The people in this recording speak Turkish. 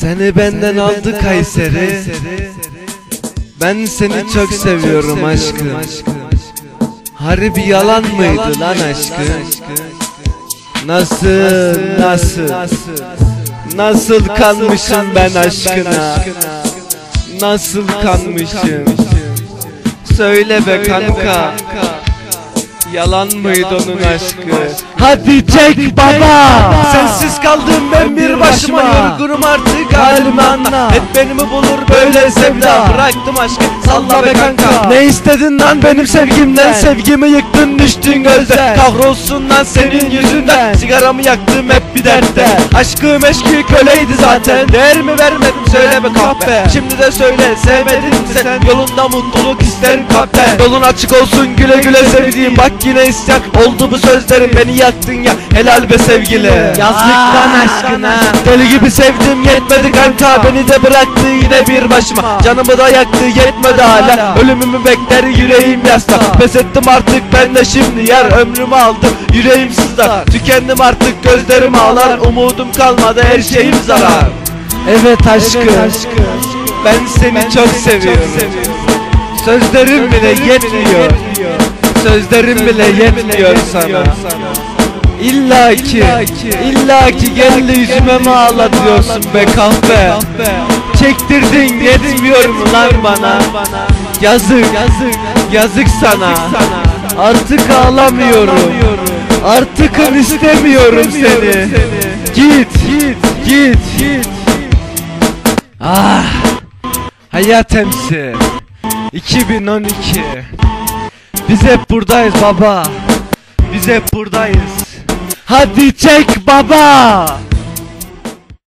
Seni benden aldı Kayseri. Ben seni çok seviyorum aşkım. Harbi yalan mıydı lan aşkım? Nasıl nasıl? Nasıl? Kanmışım ben aşkına? Nasıl kanmışım? Söyle be kanka Yalan mıydı onun aşkı? Hadi çek baba. Sensiz kaldım ben bir başıma. Yorgunum artık halimi anla Hep beni mi bulur böyle sevda? Bıraktım aşkı. Salla be kanka. Ne istedin lan benim sevgimden? Sevgimi yıktın düştün gözden. Kahrolsun lan senin yüzünden. Sigaramı yaktım hep bir dertte Aşkım eşki köleydi zaten. Değer mi vermedim söyle be kahpe. Şimdi de söyle sevmedin mi sen? Yolunda mutluluk isterim kalpten Yolun açık olsun güle güle sevdiğim. Bak yine isyan oldu bu sözlerim Beni yaktın ya helal be sevgili. Yazlıktan aşkına. Deli gibi sevdim yetmedi kanka Beni de bıraktı yine bir başıma. Canımı da yaktı yetmedi hala Ölümümü bekler yüreğim yasta Pes ettim artık ben de şimdi yer Ömrümü aldım yüreğim sızlar. Tükendim artık gözlerim ağlar Umudum kalmadı her şeyim zarar. Evet aşkım. Ben seni çok seviyorum. Sözlerim bile yetmiyor Sözlerim bile yetmiyor sana. İlla ki, illa ki gel de yüzüme mi ağlatıyorsun be kahpe Çektirdin yetmiyor mu lan bana? Yazık, yazık. sana. Artık ağlamıyorum. Artık istemiyorum seni. Git, git, git. Ah Hayat emsi 2012 Biz hep buradayız baba. Biz hep buradayız. Hadi çek baba